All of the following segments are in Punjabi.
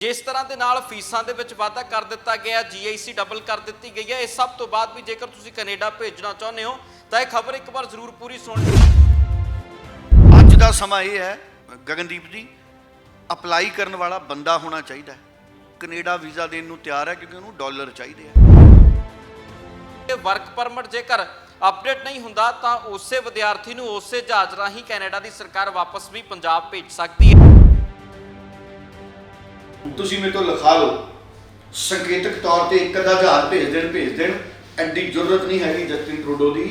ਜਿਸ ਤਰ੍ਹਾਂ ਦੇ ਨਾਲ ਫੀਸਾਂ ਦੇ ਵਿੱਚ ਵਾਧਾ ਕਰ ਦਿੱਤਾ ਗਿਆ ਜੀਆਈਸੀ ਡਬਲ ਕਰ ਦਿੱਤੀ ਗਈ ਹੈ। ਇਹ ਸਭ ਤੋਂ ਬਾਅਦ ਵੀ ਜੇਕਰ ਤੁਸੀਂ ਕੈਨੇਡਾ ਭੇਜਣਾ ਚਾਹੁੰਦੇ ਹੋ ਤਾਂ ਇਹ ਖਬਰ ਇੱਕ ਵਾਰ ਜ਼ਰੂਰ ਪੂਰੀ ਸੁਣ ਲਿਓ। ਅੱਜ ਦਾ ਸਮਾਂ ਇਹ ਹੈ ਗਗਨਦੀਪ ਜੀ ਅਪਲਾਈ ਕਰਨ ਵਾਲਾ ਬੰਦਾ ਹੋਣਾ ਚਾਹੀਦਾ ਹੈ। ਕੈਨੇਡਾ ਵੀਜ਼ਾ ਦੇਣ ਨੂੰ ਤਿਆਰ ਹੈ ਕਿਉਂਕਿ ਉਹਨੂੰ ਡਾਲਰ ਚਾਹੀਦੇ ਆ। ਕਿ ਵਰਕ ਪਰਮਿਟ ਜੇਕਰ ਅਪਡੇਟ ਨਹੀਂ ਹੁੰਦਾ ਤਾਂ ਉਸੇ ਵਿਦਿਆਰਥੀ ਨੂੰ ਉਸੇ ਜਹਾਜ਼ ਰਾਹੀਂ ਕੈਨੇਡਾ ਦੀ ਸਰਕਾਰ ਵਾਪਸ ਵੀ ਪੰਜਾਬ ਭੇਜ ਸਕਦੀ ਹੈ। ਤੁਸੀਂ ਮੇਰੇ ਤੋਂ ਲਿਖਾ ਲਓ। ਸੰਕੇਤਕ ਤੌਰ ਤੇ ਇੱਕ ਅੱਧਾ ਜਹਾਜ਼ ਭੇਜ ਦੇਣ ਭੇਜ ਦੇਣ। ਐਡੀ ਜ਼ਰੂਰਤ ਨਹੀਂ ਹੈਗੀ ਜਸਟਿਨ ਟਰੂਡੋ ਦੀ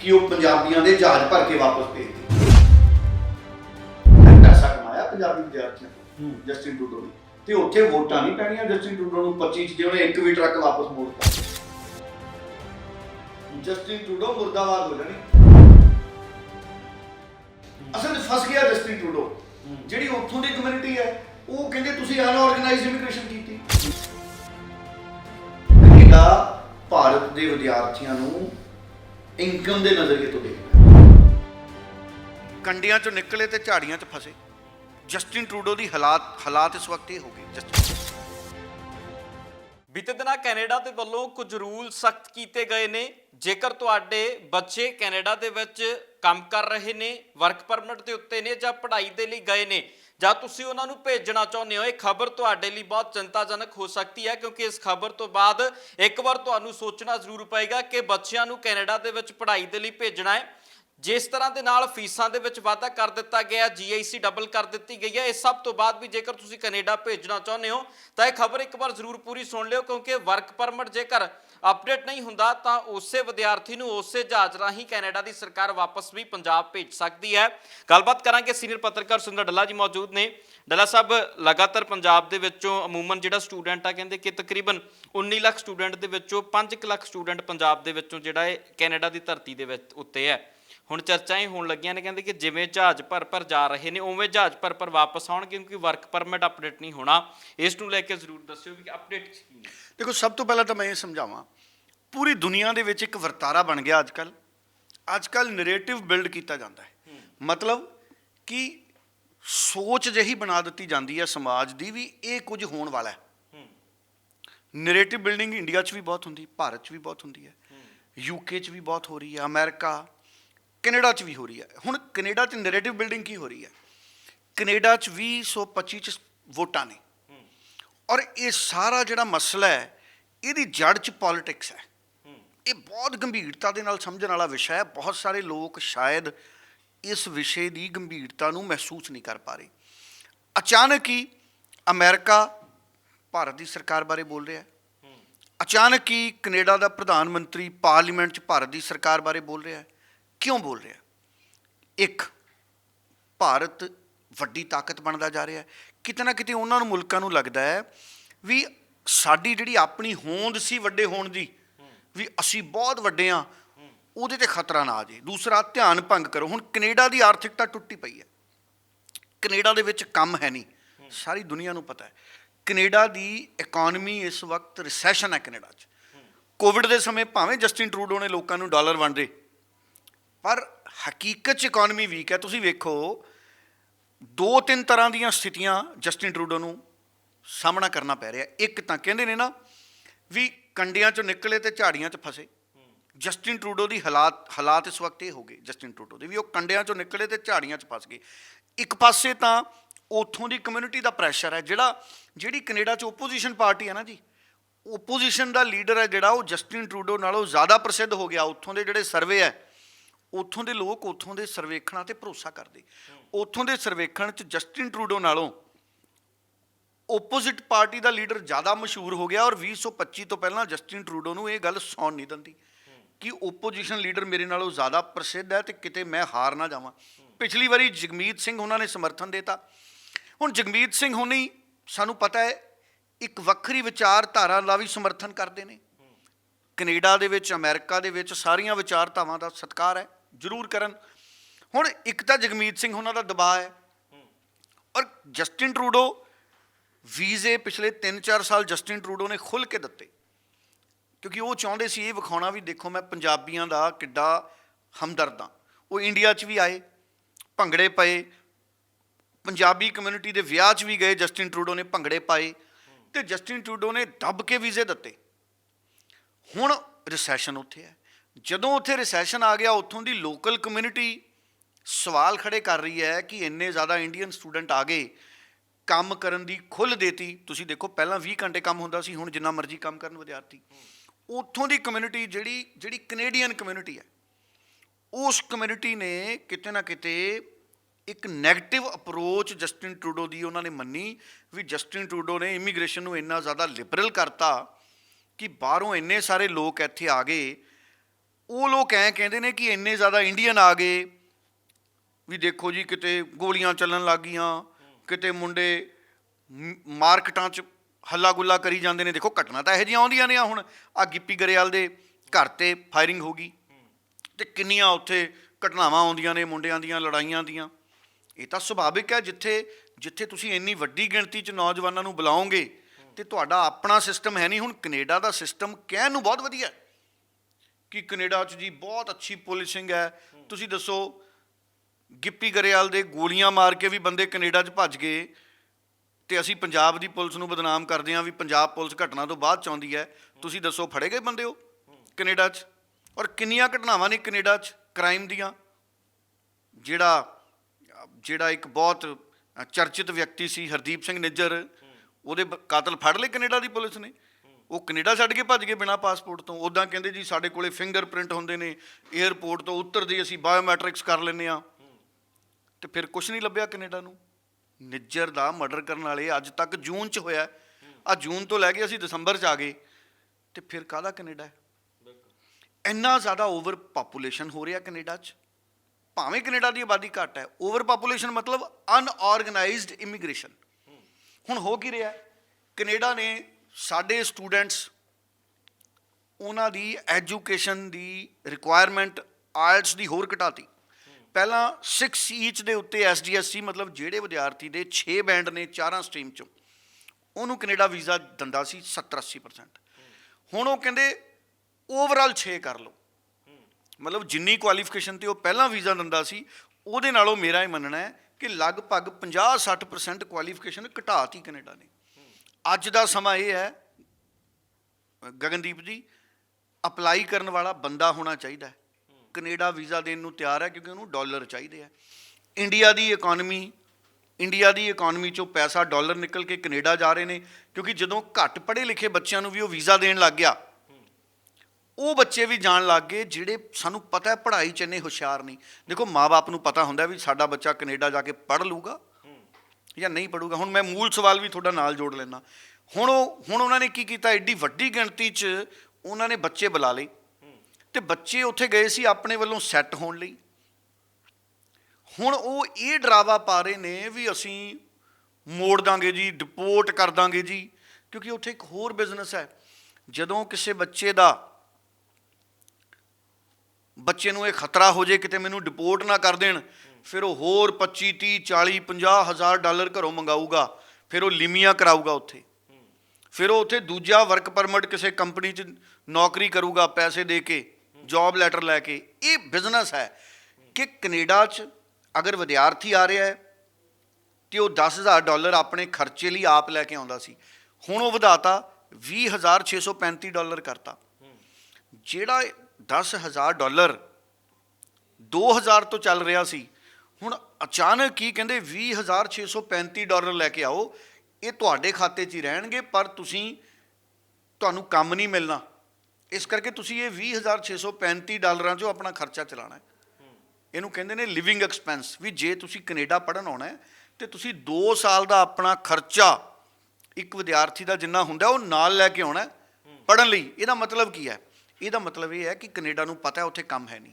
ਕਿ ਉਹ ਪੰਜਾਬੀਆਂ ਦੇ ਜਹਾਜ਼ ਭਰ ਕੇ ਵਾਪਸ ਭੇਜ ਦੇ। ਪੈਸਾ ਕਮਾਇਆ ਪੰਜਾਬੀ ਵਿਦਿਆਰਥੀਆਂ ਤੋਂ ਜਸਟਿਨ ਟਰੂਡੋ ਨੇ ਤੇ ਉੱਥੇ ਵੋਟਾਂ ਨਹੀਂ ਪੈਣੀਆਂ ਜਸਟਿਨ ਟਰੂਡੋ ਨੂੰ 25 ਚ ਉਹਨੇ ਇੱਕ ਵੀ ਟਰੱਕ ਵਾਪਸ ਮੋੜਤਾ ਜਸਟਿਨ ਟਰੂਡੋ ਮੁਰਦਾਬਾਦ ਹੋ ਜਾਣੀ। ਅਸਲ ਵਿੱਚ ਫਸ ਗਿਆ ਜਸਟਿਨ ਟਰੂਡੋ ਜਿਹੜੀ ਉੱਥੋਂ ਦੀ ਕਮਿਊਨਿਟੀ ਹੈ। ਉਹ ਕਹਿੰਦੇ ਤੁਸੀਂ ਅਨਆਰਗੇਨਾਈਜ਼ਡ ਇਮੀਗ੍ਰੇਸ਼ਨ ਕੀਤੀ। ਕੈਨੇਡਾ ਭਾਰਤ ਦੇ ਵਿਦਿਆਰਥੀਆਂ ਨੂੰ ਇਨਕਮ ਦੇ ਨਜ਼ਰੀਏ ਤੋਂ ਦੇਖਦਾ ਕੰਡੀਆਂ ਚੋਂ ਨਿਕਲੇ ਤੇ ਝਾੜੀਆਂ 'ਚ ਫਸੇ। ਜਸਟਿਨ ਟਰੂਡੋ ਦੀ ਹਾਲਾਤ ਹਾਲਾਤ ਇਸ ਵਕਤ ਇਹ ਹੋ ਗਏ। ਜਸਟਿਨ ਬੀਤੇ ਦਿਨਾਂ ਕੈਨੇਡਾ ਦੇ ਵੱਲੋਂ ਕੁਝ ਰੂਲ ਸਖਤ ਕੀਤੇ ਗਏ ਨੇ। ਜੇਕਰ ਤੁਹਾਡੇ ਬੱਚੇ ਕੈਨੇਡਾ ਦੇ ਵਿੱਚ ਕੰਮ ਕਰ ਰਹੇ ਨੇ ਵਰਕ ਪਰਮਿਟ ਦੇ ਉੱਤੇ ਨੇ ਜਾਂ ਪੜ੍ਹਾਈ ਦੇ ਲਈ ਗਏ ਨੇ ਜਾਂ ਤੁਸੀਂ ਉਹਨਾਂ ਨੂੰ ਭੇਜਣਾ ਚਾਹੁੰਦੇ ਹੋ, ਇਹ ਖਬਰ ਤੁਹਾਡੇ ਲਈ ਬਹੁਤ ਚਿੰਤਾਜਨਕ ਹੋ ਸਕਦੀ ਹੈ, ਕਿਉਂਕਿ ਇਸ ਖਬਰ ਤੋਂ ਬਾਅਦ ਇੱਕ ਵਾਰ ਤੁਹਾਨੂੰ ਸੋਚਣਾ ਜ਼ਰੂਰ ਪਏਗਾ ਕਿ ਬੱਚਿਆਂ ਨੂੰ ਕੈਨੇਡਾ ਦੇ ਵਿੱਚ ਪੜ੍ਹਾਈ ਦੇ ਲਈ ਭੇਜਣਾ ਹੈ। ਜਿਸ ਤਰ੍ਹਾਂ ਦੇ ਨਾਲ ਫੀਸਾਂ ਦੇ ਵਿੱਚ ਵਾਧਾ ਕਰ ਦਿੱਤਾ ਗਿਆ ਜੀਆਈਸੀ ਡਬਲ ਕਰ ਦਿੱਤੀ ਗਈ ਹੈ। ਇਹ ਸਭ ਤੋਂ ਬਾਅਦ ਵੀ ਜੇਕਰ ਤੁਸੀਂ ਕੈਨੇਡਾ ਭੇਜਣਾ ਚਾਹੁੰਦੇ ਹੋ, ਤਾਂ ਇਹ ਖਬਰ ਇੱਕ ਵਾਰ ਜ਼ਰੂਰ ਪੂਰੀ ਸੁਣ ਲਿਓ, ਕਿਉਂਕਿ ਵਰਕ ਪਰਮਿਟ ਜੇਕਰ ਅਪਡੇਟ ਨਹੀਂ ਹੁੰਦਾ, ਤਾਂ ਉਸੇ ਵਿਦਿਆਰਥੀ ਨੂੰ ਉਸੇ ਜਹਾਜ਼ ਰਾਹੀਂ ਕੈਨੇਡਾ ਦੀ ਸਰਕਾਰ ਵਾਪਸ ਵੀ ਪੰਜਾਬ ਭੇਜ ਸਕਦੀ ਹੈ। ਗੱਲਬਾਤ ਕਰਾਂਗੇ ਸੀਨੀਅਰ ਪੱਤਰਕਾਰ ਸੁੰਦਰ ਡੱਲਾ ਜੀ ਮੌਜੂਦ ਨੇ। ਡੱਲਾ ਸਾਹਿਬ, ਲਗਾਤਾਰ ਪੰਜਾਬ ਦੇ ਵਿੱਚੋਂ ਅਮੂਮਨ ਜਿਹੜਾ ਸਟੂਡੈਂਟ ਆ, ਕਹਿੰਦੇ ਕਿ ਤਕਰੀਬਨ 19 ਲੱਖ ਸਟੂਡੈਂਟ ਦੇ ਵਿੱਚੋਂ 5 ਲੱਖ ਸਟੂਡੈਂਟ ਪੰਜਾਬ ਦੇ ਵਿੱਚੋਂ ਜਿਹੜਾ ਹੈ ਕੈਨੇਡਾ ਦੀ ਧਰਤੀ ਦੇ ਵਿੱਚ ਉੱਤੇ ਹੈ। ਹੁਣ ਚਰਚਾएं ਹੋਣ ਲੱਗੀਆਂ ਨੇ ਕਹਿੰਦੇ ਕਿ ਜਿਵੇਂ ਜਹਾਜ਼ ਭਰ ਭਰ ਜਾ ਰਹੇ ਨੇ ਉਵੇਂ ਜਹਾਜ਼ ਭਰ ਭਰ ਵਾਪਸ ਆਉਣਗੇ ਕਿਉਂਕਿ ਵਰਕ ਪਰਮਿਟ ਅਪਡੇਟ ਨਹੀਂ ਹੋਣਾ। ਇਸ ਨੂੰ ਲੈ ਕੇ ਜ਼ਰੂਰ ਦੱਸਿਓ ਵੀ ਅਪਡੇਟ ਕੀ ਨੇ। ਦੇਖੋ ਸਭ ਤੋਂ ਪਹਿਲਾਂ ਤਾਂ ਮੈਂ ਇਹ ਸਮਝਾਵਾਂ ਪੂਰੀ ਦੁਨੀਆ ਦੇ ਵਿੱਚ ਇੱਕ ਵਰਤਾਰਾ ਬਣ ਗਿਆ ਅੱਜ ਕੱਲ ਅੱਜ ਕੱਲ ਨੈਰੇਟਿਵ ਬਿਲਡ ਕੀਤਾ ਜਾਂਦਾ ਹੈ। ਮਤਲਬ ਕਿ ਸੋਚ ਜਿਹੀ ਬਣਾ ਦਿੱਤੀ ਜਾਂਦੀ ਹੈ ਸਮਾਜ ਦੀ ਵੀ ਇਹ ਕੁਝ ਹੋਣ ਵਾਲਾ ਹੈ। ਨੈਰੇਟਿਵ ਬਿਲਡਿੰਗ ਇੰਡੀਆ 'ਚ ਵੀ ਬਹੁਤ ਹੁੰਦੀ ਭਾਰਤ 'ਚ ਵੀ ਬਹੁਤ ਹੁੰਦੀ ਹੈ। ਯੂਕੇ 'ਚ ਵੀ ਬਹੁਤ ਹੋ ਰਹੀ ਹੈ ਅਮਰੀਕਾ ਕੈਨੇਡਾ 'ਚ ਵੀ ਹੋ ਰਹੀ ਹੈ। ਹੁਣ ਕੈਨੇਡਾ 'ਚ ਨੈਰੇਟਿਵ ਬਿਲਡਿੰਗ ਕੀ ਹੋ ਰਹੀ ਹੈ? ਕੈਨੇਡਾ 'ਚ 2025 'ਚ ਵੋਟਾਂ ਨੇ। ਔਰ ਇਹ ਸਾਰਾ ਜਿਹੜਾ ਮਸਲਾ ਹੈ, ਇਹਦੀ ਜੜ 'ਚ ਪੋਲਿਟਿਕਸ ਹੈ। ਇਹ ਬਹੁਤ ਗੰਭੀਰਤਾ ਦੇ ਨਾਲ ਸਮਝਣ ਵਾਲਾ ਵਿਸ਼ਾ ਹੈ। ਬਹੁਤ ਸਾਰੇ ਲੋਕ ਸ਼ਾਇਦ ਇਸ ਵਿਸ਼ੇ ਦੀ ਗੰਭੀਰਤਾ ਨੂੰ ਮਹਿਸੂਸ ਨਹੀਂ ਕਰ ਪਾ ਰਹੇ। ਅਚਾਨਕ ਹੀ ਅਮਰੀਕਾ ਭਾਰਤ ਦੀ ਸਰਕਾਰ ਬਾਰੇ ਬੋਲ ਰਿਹਾ ਹੈ। ਅਚਾਨਕ ਹੀ ਕੈਨੇਡਾ ਦਾ ਪ੍ਰਧਾਨ ਮੰਤਰੀ ਪਾਰਲੀਮੈਂਟ 'ਚ ਭਾਰਤ ਦੀ ਸਰਕਾਰ ਬਾਰੇ ਬੋਲ ਰਿਹਾ ਹੈ। ਕਿਉਂ ਬੋਲ ਰਿਹਾ? ਇੱਕ, ਭਾਰਤ ਵੱਡੀ ਤਾਕਤ ਬਣਦਾ ਜਾ ਰਿਹਾ ਹੈ। ਕਿਤੇ ਨਾ ਕਿਤੇ ਉਹਨਾਂ ਨੂੰ ਮੁਲਕਾਂ ਨੂੰ ਲੱਗਦਾ ਹੈ ਵੀ ਸਾਡੀ ਜਿਹੜੀ ਆਪਣੀ ਹੋਂਦ ਸੀ ਵੱਡੇ ਹੋਣ ਦੀ, ਵੀ ਅਸੀਂ ਬਹੁਤ ਵੱਡੇ ਆ ਉਹਦੇ ਤੇ ਖਤਰਾ ਨਾ ਆ ਜੇ ਦੂਸਰਾ, ਧਿਆਨ ਭੰਗ ਕਰੋ। ਹੁਣ ਕੈਨੇਡਾ ਦੀ ਆਰਥਿਕਤਾ ਟੁੱਟੀ ਪਈ ਹੈ। ਕੈਨੇਡਾ ਦੇ ਵਿੱਚ ਕੰਮ ਹੈ ਨਹੀਂ। ਸਾਰੀ ਦੁਨੀਆ ਨੂੰ ਪਤਾ ਹੈ। ਕੈਨੇਡਾ ਦੀ ਇਕਨੋਮੀ ਇਸ ਵਕਤ ਰਿਸੈਸ਼ਨ ਹੈ ਕੈਨੇਡਾ 'ਚ। ਕੋਵਿਡ ਦੇ ਸਮੇਂ ਭਾਵੇਂ ਜਸਟਿਨ ਟਰੂਡੋ ਨੇ ਲੋਕਾਂ ਨੂੰ ਡਾਲਰ ਵੰਡੇ ਪਰ ਹਕੀਕਤ 'ਚ ਇਕਨੋਮੀ ਵੀਕ ਹੈ, ਤੁਸੀਂ ਵੇਖੋ ਦੋ ਤਿੰਨ ਤਰ੍ਹਾਂ ਦੀਆਂ ਸਥਿਤੀਆਂ ਜਸਟਿਨ ਟਰੂਡੋ ਨੂੰ ਸਾਹਮਣਾ ਕਰਨਾ ਪੈ ਰਿਹਾ। ਇੱਕ ਤਾਂ ਕਹਿੰਦੇ ਨੇ ਨਾ ਵੀ ਕੰਡਿਆਂ 'ਚੋਂ ਨਿਕਲੇ ਤੇ ਝਾੜੀਆਂ 'ਚ ਫਸੇ। ਜਸਟਿਨ ਟਰੂਡੋ ਦੀ ਹਾਲਾਤ ਹਾਲਾਤ ਇਸ ਵਕਤ ਇਹ ਹੋ ਗਏ, ਜਸਟਿਨ ਟਰੂਡੋ ਦੇ, ਵੀ ਉਹ ਕੰਡਿਆਂ 'ਚੋਂ ਨਿਕਲੇ ਤੇ ਝਾੜੀਆਂ 'ਚ ਫਸ ਗਏ। ਇੱਕ ਪਾਸੇ ਤਾਂ ਉਥੋਂ ਦੀ ਕਮਿਊਨਿਟੀ ਦਾ ਪ੍ਰੈਸ਼ਰ ਹੈ, ਜਿਹੜਾ, ਜਿਹੜੀ ਕੈਨੇਡਾ 'ਚ ਓਪੋਜੀਸ਼ਨ ਪਾਰਟੀ ਹੈ ਨਾ ਜੀ ਓਪੋਜੀਸ਼ਨ ਦਾ ਲੀਡਰ ਹੈ ਜਿਹੜਾ, ਉਹ ਜਸਟਿਨ ਟਰੂਡੋ ਨਾਲੋਂ ਜ਼ਿਆਦਾ ਪ੍ਰਸਿੱਧ ਹੋ ਗਿਆ। ਉੱਥੋਂ ਦੇ ਜਿਹੜੇ ਸਰਵੇ ਹੈ ਉੱਥੋਂ ਦੇ ਲੋਕ ਉੱਥੋਂ ਦੇ ਸਰਵੇਖਣਾਂ ਤੇ ਭਰੋਸਾ ਕਰਦੇ। ਉੱਥੋਂ ਦੇ ਸਰਵੇਖਣ 'ਚ ਜਸਟਿਨ ਟਰੂਡੋ ਨਾਲੋਂ ਓਪੋਜ਼ਿਟ ਪਾਰਟੀ ਦਾ ਲੀਡਰ ਜ਼ਿਆਦਾ ਮਸ਼ਹੂਰ ਹੋ ਗਿਆ ਔਰ 2025 ਤੋਂ ਪਹਿਲਾਂ ਜਸਟਿਨ ਟਰੂਡੋ ਨੂੰ ਇਹ ਗੱਲ ਸੌਣ ਨਹੀਂ ਦਿੰਦੀ ਕਿ ਓਪੋਜੀਸ਼ਨ ਲੀਡਰ ਮੇਰੇ ਨਾਲੋਂ ਜ਼ਿਆਦਾ ਪ੍ਰਸਿੱਧ ਹੈ ਤੇ ਕਿਤੇ ਮੈਂ ਹਾਰ ਨਾ ਜਾਵਾਂ। ਪਿਛਲੀ ਵਾਰੀ ਜਗਮੀਤ ਸਿੰਘ ਉਹਨਾਂ ਨੇ ਸਮਰਥਨ ਦਿੱਤਾ। ਹੁਣ ਜਗਮੀਤ ਸਿੰਘ ਹੁਣੀ ਸਾਨੂੰ ਪਤਾ ਹੈ, ਇੱਕ ਵੱਖਰੀ ਵਿਚਾਰਧਾਰਾ ਦਾ ਵੀ ਸਮਰਥਨ ਕਰਦੇ ਨੇ। ਕੈਨੇਡਾ ਦੇ ਵਿੱਚ, ਅਮਰੀਕਾ ਦੇ ਵਿੱਚ ਸਾਰੀਆਂ ਵਿਚਾਰਧਾਵਾਂ ਦਾ ਸਤਿਕਾਰ ਹੈ। ਜ਼ਰੂਰ ਕਰਨ। ਹੁਣ ਇੱਕ ਤਾਂ ਜਗਮੀਤ ਸਿੰਘ ਉਹਨਾਂ ਦਾ ਦਬਾਅ ਹੈ। ਔਰ ਜਸਟਿਨ ਟਰੂਡੋ ਵੀਜ਼ੇ ਪਿਛਲੇ 3-4 ਸਾਲ ਜਸਟਿਨ ਟਰੂਡੋ ਨੇ ਖੁੱਲ ਕੇ ਦਿੱਤੇ। ਕਿਉਂਕਿ ਉਹ ਚਾਹੁੰਦੇ ਸੀ ਇਹ ਵਿਖਾਉਣਾ ਵੀ ਦੇਖੋ ਮੈਂ ਪੰਜਾਬੀਆਂ ਦਾ ਕਿੱਡਾ ਹਮਦਰਦ ਹਾਂ। ਉਹ ਇੰਡੀਆ 'ਚ ਵੀ ਆਏ, ਭੰਗੜੇ ਪਏ, ਪੰਜਾਬੀ ਕਮਿਊਨਿਟੀ ਦੇ ਵਿਆਹ 'ਚ ਵੀ ਗਏ, ਜਸਟਿਨ ਟਰੂਡੋ ਨੇ ਭੰਗੜੇ ਪਾਏ। ਤੇ ਜਸਟਿਨ ਟਰੂਡੋ ਨੇ ਦੱਬ ਕੇ ਵੀਜ਼ੇ ਦਿੱਤੇ। ਹੁਣ ਰਿਸੈਸ਼ਨ ਉੱਥੇ ਹੈ। ਜਦੋਂ ਉੱਥੇ ਰਿਸੈਸ਼ਨ ਆ ਗਿਆ, ਉੱਥੋਂ ਦੀ ਲੋਕਲ ਕਮਿਊਨਿਟੀ ਸਵਾਲ ਖੜੇ ਕਰ ਰਹੀ ਹੈ ਕਿ ਇੰਨੇ ਜ਼ਿਆਦਾ ਇੰਡੀਅਨ ਸਟੂਡੈਂਟ ਆ ਗਏ, ਕੰਮ ਕਰਨ ਦੀ ਖੁੱਲ੍ਹ ਦੇਤੀ। ਤੁਸੀਂ ਦੇਖੋ, ਪਹਿਲਾਂ 20 ਘੰਟੇ ਕੰਮ ਹੁੰਦਾ ਸੀ, ਹੁਣ ਜਿੰਨਾ ਮਰਜ਼ੀ ਕੰਮ ਕਰਨ ਵਿਦਿਆਰਥੀ। ਉੱਥੋਂ ਦੀ ਕਮਿਊਨਿਟੀ ਜਿਹੜੀ ਜਿਹੜੀ ਕੈਨੇਡੀਅਨ ਕਮਿਊਨਿਟੀ ਹੈ, ਉਸ ਕਮਿਊਨਿਟੀ ਨੇ ਕਿਤੇ ਨਾ ਕਿਤੇ ਇੱਕ 네ਗੇਟਿਵ ਅਪਰੋਚ ਜਸਟਿਨ ਟਰੂਡੋ ਦੀ ਉਹਨਾਂ ਨੇ ਮੰਨੀ ਵੀ ਜਸਟਿਨ ਟਰੂਡੋ ਨੇ ਇਮੀਗ੍ਰੇਸ਼ਨ ਨੂੰ ਇੰਨਾ ਜ਼ਿਆਦਾ ਲਿਬਰਲ ਕਰਤਾ ਕਿ ਬਾਹਰੋਂ ਇੰਨੇ ਸਾਰੇ ਲੋਕ ਇੱਥੇ ਆ ਗਏ ਉਹ ਲੋਕ ਐਂ ਕਹਿੰਦੇ ਨੇ ਕਿ ਇੰਨੇ ਜ਼ਿਆਦਾ ਇੰਡੀਅਨ ਆ ਗਏ ਵੀ ਦੇਖੋ ਜੀ, ਕਿਤੇ ਗੋਲੀਆਂ ਚੱਲਣ ਲੱਗ ਗਈਆਂ, ਕਿਤੇ ਮੁੰਡੇ ਮ- ਮਾਰਕੀਟਾਂ 'ਚ ਹੱਲਾ ਗੁੱਲਾ ਕਰੀ ਜਾਂਦੇ ਨੇ। ਦੇਖੋ, ਘਟਨਾ ਤਾਂ ਇਹੋ ਜਿਹੀਆਂ ਆਉਂਦੀਆਂ ਨੇ ਆਹ ਹੁਣ। ਆ ਗਿੱਪੀ ਗਰੇਵਾਲ ਦੇ ਘਰ ਤੇ ਫਾਇਰਿੰਗ ਹੋ ਗਈ। ਤੇ ਕਿੰਨੀਆਂ ਉੱਥੇ ਘਟਨਾਵਾਂ ਆਉਂਦੀਆਂ ਨੇ ਮੁੰਡਿਆਂ ਦੀਆਂ, ਲੜਾਈਆਂ ਦੀਆਂ। ਇਹ ਤਾਂ ਸੁਭਾਵਿਕ ਹੈ, ਜਿੱਥੇ ਜਿੱਥੇ ਤੁਸੀਂ ਇੰਨੀ ਵੱਡੀ ਗਿਣਤੀ 'ਚ ਨੌਜਵਾਨਾਂ ਨੂੰ ਬੁਲਾਓਗੇ ਤੇ ਤੁਹਾਡਾ ਆਪਣਾ ਸਿਸਟਮ ਹੈ ਨਹੀਂ। ਹੁਣ ਕੈਨੇਡਾ ਦਾ ਸਿਸਟਮ ਕਹਿਣ ਨੂੰ ਬਹੁਤ ਵਧੀਆ ਹੈ। ਕਿ ਕੈਨੇਡਾ 'ਚ ਜੀ ਬਹੁਤ ਅੱਛੀ ਪੁਲਿਸਿੰਗ ਹੈ। ਤੁਸੀਂ ਦੱਸੋ, ਗਿੱਪੀ ਗਰੇਵਾਲ ਦੇ ਗੋਲੀਆਂ ਮਾਰ ਕੇ ਵੀ ਬੰਦੇ ਕੈਨੇਡਾ 'ਚ ਭੱਜ ਗਏ ਤੇ ਅਸੀਂ ਪੰਜਾਬ ਦੀ ਪੁਲਿਸ ਨੂੰ ਬਦਨਾਮ ਕਰਦੇ ਹਾਂ ਵੀ ਪੰਜਾਬ ਪੁਲਿਸ ਘਟਨਾ ਤੋਂ ਬਾਅਦ ਚ ਆਉਂਦੀ ਹੈ। ਤੁਸੀਂ ਦੱਸੋ, ਫੜੇ ਗਏ ਬੰਦੇ ਉਹ ਕੈਨੇਡਾ 'ਚ? ਔਰ ਕਿੰਨੀਆਂ ਘਟਨਾਵਾਂ ਨੇ ਕੈਨੇਡਾ 'ਚ ਕ੍ਰਾਈਮ ਦੀਆਂ? ਜਿਹੜਾ ਜਿਹੜਾ ਇੱਕ ਬਹੁਤ ਚਰਚਿਤ ਵਿਅਕਤੀ ਸੀ ਹਰਦੀਪ ਸਿੰਘ ਨਿੱਜਰ, ਉਹਦੇ ਕਾਤਲ ਫੜ ਲਏ ਕੈਨੇਡਾ ਦੀ ਪੁਲਿਸ ਨੇ। ਉਹ ਕੈਨੇਡਾ ਛੱਡ ਕੇ ਭੱਜ ਗਏ ਬਿਨਾਂ ਪਾਸਪੋਰਟ ਤੋਂ। ਉਦਾਂ ਕਹਿੰਦੇ ਜੀ ਸਾਡੇ ਕੋਲੇ ਫਿੰਗਰਪ੍ਰਿੰਟ ਹੁੰਦੇ ਨੇ 에ਅਰਪੋਰਟ ਤੋਂ ਉਤਰਦੇ ਅਸੀਂ ਬਾਇਓਮੈਟ੍ਰਿਕਸ ਕਰ ਲੈਂਦੇ ਆ ਤੇ ਫਿਰ ਕੁਝ ਨਹੀਂ ਲੱਭਿਆ ਕੈਨੇਡਾ ਨੂੰ। ਨਿੱਜਰ ਦਾ ਮਰਡਰ ਕਰਨ ਵਾਲੇ ਅੱਜ ਤੱਕ ਜੂਨ ਚ ਹੋਇਆ। ਆ ਜੂਨ ਤੋਂ ਲੈ ਕੇ ਅਸੀਂ ਦਸੰਬਰ ਚ ਆ ਗਏ। ਤੇ ਫਿਰ ਕਾਹਦਾ ਕੈਨੇਡਾ ਇੰਨਾ ਜ਼ਿਆਦਾ ਓਵਰ ਪਾਪੂਲੇਸ਼ਨ ਹੋ ਰਿਹਾ ਕੈਨੇਡਾ ਚ। ਭਾਵੇਂ ਕੈਨੇਡਾ ਦੀ ਆਬਾਦੀ ਘੱਟ ਹੈ। ਓਵਰ ਪਾਪੂਲੇਸ਼ਨ ਮਤਲਬ ਅਨਆਰਗੇਨਾਈਜ਼ਡ ਇਮੀਗ੍ਰੇਸ਼ਨ ਹੁਣ ਹੋ ਕੀ ਰਿਹਾ? ਹੈ? ਕੈਨੇਡਾ ਨੇ ਸਾਡੇ ਸਟੂਡੈਂਟਸ ਉਹਨਾਂ ਦੀ ਐਜੂਕੇਸ਼ਨ ਦੀ ਰਿਕੁਆਇਰਮੈਂਟ ਆਇਲਟਸ ਦੀ ਹੋਰ ਘਟਾਤੀ। ਪਹਿਲਾਂ 6 ਈਚ ਦੇ ਉੱਤੇ ਐਸਡੀਐਸਸੀ ਮਤਲਬ ਜਿਹੜੇ ਵਿਦਿਆਰਥੀ ਦੇ 6 ਬੈਂਡ ਨੇ ਚਾਰਾਂ ਸਟਰੀਮ ਚੋਂ, ਉਹਨੂੰ ਕੈਨੇਡਾ ਵੀਜ਼ਾ ਦਿੰਦਾ ਸੀ 70 80% ਹੁਣ ਉਹ ਕਹਿੰਦੇ ਓਵਰਆਲ 6 ਕਰ ਲਓ। ਮਤਲਬ ਜਿੰਨੀ ਕੁਆਲੀਫਿਕੇਸ਼ਨ ਤੇ ਉਹ ਪਹਿਲਾਂ ਵੀਜ਼ਾ ਦਿੰਦਾ ਸੀ, ਉਹਦੇ ਨਾਲੋਂ ਮੇਰਾ ਇਹ ਮੰਨਣਾ ਹੈ ਕਿ ਲਗਭਗ 50-60% ਕੁਆਲੀਫਿਕੇਸ਼ਨ ਘਟਾਤੀ ਕੈਨੇਡਾ ਨੇ। ਅੱਜ ਦਾ ਸਮਾਂ ਇਹ ਹੈ, ਗਗਨਦੀਪ ਜੀ, ਅਪਲਾਈ ਕਰਨ ਵਾਲਾ ਬੰਦਾ ਹੋਣਾ ਚਾਹੀਦਾ ਹੈ। ਕੈਨੇਡਾ ਵੀਜ਼ਾ ਦੇਣ ਨੂੰ ਤਿਆਰ ਹੈ ਕਿਉਂਕਿ ਉਹਨੂੰ ਡਾਲਰ ਚਾਹੀਦੇ ਆ। ਇੰਡੀਆ ਦੀ ਇਕਨੋਮੀ ਇੰਡੀਆ ਦੀ ਇਕਨੋਮੀ ਚੋਂ ਪੈਸਾ ਡਾਲਰ ਨਿਕਲ ਕੇ ਕੈਨੇਡਾ ਜਾ ਰਹੇ ਨੇ, ਕਿਉਂਕਿ ਜਦੋਂ ਘੱਟ ਪੜ੍ਹੇ ਲਿਖੇ ਬੱਚਿਆਂ ਨੂੰ ਵੀ ਉਹ ਵੀਜ਼ਾ ਦੇਣ ਲੱਗ ਗਿਆ, ਉਹ ਬੱਚੇ ਵੀ ਜਾਣ ਲੱਗ ਗਏ ਜਿਹੜੇ ਸਾਨੂੰ ਪਤਾ ਹੈ ਪੜ੍ਹਾਈ 'ਚ ਇੰਨੇ ਹੁਸ਼ਿਆਰ ਨਹੀਂ। ਦੇਖੋ ਮਾਪੇ ਨੂੰ ਪਤਾ ਹੁੰਦਾ ਵੀ ਸਾਡਾ ਬੱਚਾ ਕੈਨੇਡਾ ਜਾ ਕੇ ਪੜ੍ਹ ਲੂਗਾ ਜਾਂ ਨਹੀਂ ਪੜੂਗਾ। ਹੁਣ ਮੈਂ ਮੂਲ ਸਵਾਲ ਵੀ ਤੁਹਾਡਾ ਨਾਲ ਜੋੜ ਲੈਣਾ ਹੁਣ ਉਹ ਹੁਣ ਉਹਨਾਂ ਨੇ ਕੀ ਕੀਤਾ? ਐਡੀ ਵੱਡੀ ਗਿਣਤੀ 'ਚ ਉਹਨਾਂ ਨੇ ਬੱਚੇ ਬੁਲਾ ਲਏ। ਤੇ ਬੱਚੇ ਉੱਥੇ ਗਏ ਸੀ ਆਪਣੇ ਵੱਲੋਂ ਸੈੱਟ ਹੋਣ ਲਈ। ਹੁਣ ਉਹ ਇਹ ਡਰਾਵਾ ਪਾ ਰਹੇ ਨੇ ਵੀ ਅਸੀਂ ਮੋੜ ਦਾਂਗੇ ਜੀ ਡਿਪੋਰਟ ਕਰ ਦਾਂਗੇ ਜੀ, ਕਿਉਂਕਿ ਉੱਥੇ ਇੱਕ ਹੋਰ ਬਿਜ਼ਨਸ ਹੈ। ਜਦੋਂ ਕਿਸੇ ਬੱਚੇ ਦਾ ਬੱਚੇ ਨੂੰ ਇਹ ਖਤਰਾ ਹੋ ਜੇ ਕਿਤੇ ਮੈਨੂੰ ਡਿਪੋਰਟ ਨਾ ਕਰ ਦੇਣ ਫਿਰ ਉਹ ਹੋਰ 25 30 40 50 ਹਜ਼ਾਰ ਡਾਲਰ ਘਰੋਂ ਮੰਗਾਊਗਾ, ਫਿਰ ਉਹ ਲਿਮੀਆਂ ਕਰਾਊਗਾ ਉੱਥੇ। ਫਿਰ ਉਹ ਉੱਥੇ ਦੂਜਾ ਵਰਕ ਪਰਮਿਟ ਕਿਸੇ ਕੰਪਨੀ 'ਚ ਨੌਕਰੀ ਕਰੂਗਾ, ਪੈਸੇ ਦੇ ਕੇ ਜੌਬ ਲੈਟਰ ਲੈ ਕੇ। ਇਹ ਬਿਜ਼ਨਸ ਹੈ ਕਿ ਕੈਨੇਡਾ 'ਚ ਅਗਰ ਵਿਦਿਆਰਥੀ ਆ ਰਿਹਾ ਹੈ, ਤੇ ਉਹ 10000 ਡਾਲਰ ਆਪਣੇ ਖਰਚੇ ਲਈ ਆਪ ਲੈ ਕੇ ਆਉਂਦਾ ਸੀ। ਹੁਣ ਉਹ ਵਧਾਤਾ 20635 ਡਾਲਰ ਕਰਤਾ। ਜਿਹੜਾ 10000 ਡਾਲਰ 2000 ਤੋਂ ਚੱਲ ਰਿਹਾ ਸੀ ਹੁਣ ਅਚਾਨਕ ਕੀ ਕਹਿੰਦੇ 20635 ਡਾਲਰ ਲੈ ਕੇ ਆਓ, ਇਹ ਤੁਹਾਡੇ ਖਾਤੇ 'ਚ ਹੀ ਰਹਿਣਗੇ, ਪਰ ਤੁਸੀਂ ਤੁਹਾਨੂੰ ਕੰਮ ਨਹੀਂ ਮਿਲਣਾ। ਇਸ ਕਰਕੇ ਤੁਸੀਂ ਇਹ 20635 ਡਾਲਰਾਂ 'ਚੋਂ ਆਪਣਾ ਖਰਚਾ ਚਲਾਉਣਾ ਇਹਨੂੰ ਕਹਿੰਦੇ ਨੇ ਲਿਵਿੰਗ ਐਕਸਪੈਂਸ। ਵੀ ਜੇ ਤੁਸੀਂ ਕੈਨੇਡਾ ਪੜਨ ਆਉਣਾ ਹੈ, ਤੇ ਤੁਸੀਂ 2 ਸਾਲ ਦਾ ਆਪਣਾ ਖਰਚਾ ਇੱਕ ਵਿਦਿਆਰਥੀ ਦਾ ਜਿੰਨਾ ਹੁੰਦਾ, ਉਹ ਨਾਲ ਲੈ ਕੇ ਆਉਣਾ ਪੜਨ ਲਈ। ਇਹਦਾ ਮਤਲਬ ਕੀ ਹੈ? ਇਹਦਾ ਮਤਲਬ ਇਹ ਹੈ ਕਿ ਕੈਨੇਡਾ ਨੂੰ ਪਤਾ ਹੈ ਉੱਥੇ ਕੰਮ ਹੈ ਨਹੀਂ।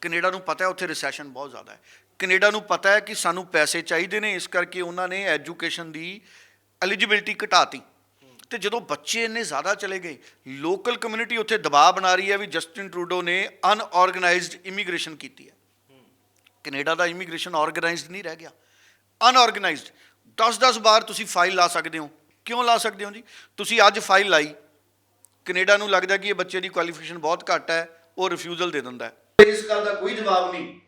ਕੈਨੇਡਾ ਨੂੰ ਪਤਾ ਹੈ ਉੱਥੇ ਰਿਸੈਸ਼ਨ ਬਹੁਤ ਜ਼ਿਆਦਾ ਹੈ। ਕੈਨੇਡਾ ਨੂੰ ਪਤਾ ਹੈ ਕਿ ਸਾਨੂੰ ਪੈਸੇ ਚਾਹੀਦੇ ਨੇ, ਇਸ ਕਰਕੇ ਉਹਨਾਂ ਨੇ ਐਜੂਕੇਸ਼ਨ ਦੀ ਐਲੀਜੀਬਿਲਟੀ ਘਟਾਤੀ। ਤੇ ਜਦੋਂ ਬੱਚੇ ਇੰਨੇ ਜ਼ਿਆਦਾ ਚਲੇ ਗਏ, ਲੋਕਲ ਕਮਿਊਨਿਟੀ ਉੱਥੇ ਦਬਾਅ ਬਣਾ ਰਹੀ ਹੈ ਵੀ ਜਸਟਿਨ ਟਰੂਡੋ ਨੇ ਅਨਆਰਗੇਨਾਈਜ਼ਡ ਇਮੀਗ੍ਰੇਸ਼ਨ ਕੀਤੀ ਹੈ। ਕੈਨੇਡਾ ਦਾ ਇਮੀਗ੍ਰੇਸ਼ਨ ਆਰਗੇਨਾਈਜ਼ਡ ਨਹੀਂ ਰਹਿ ਗਿਆ। ਅਨਆਰਗੇਨਾਈਜ਼ਡ। 10-10 ਵਾਰ ਤੁਸੀਂ ਫਾਈਲ ਲਾ ਸਕਦੇ ਹੋ। ਕਿਉਂ ਲਾ ਸਕਦੇ ਹੋ ਜੀ? ਤੁਸੀਂ ਅੱਜ ਫਾਈਲ ਲਾਈ। ਕੈਨੇਡਾ ਨੂੰ ਲੱਗਦਾ ਕਿ ਇਹ ਬੱਚੇ ਦੀ ਕੁਆਲੀਫਿਕੇਸ਼ਨ ਬਹੁਤ ਘੱਟ ਹੈ, ਉਹ ਰਿਫਿਊਜ਼ਲ ਦੇ ਦਿੰਦਾ ਹੈ। ਇਸ ਗੱਲ ਦਾ ਕੋਈ ਜਵਾਬ ਨਹੀਂ।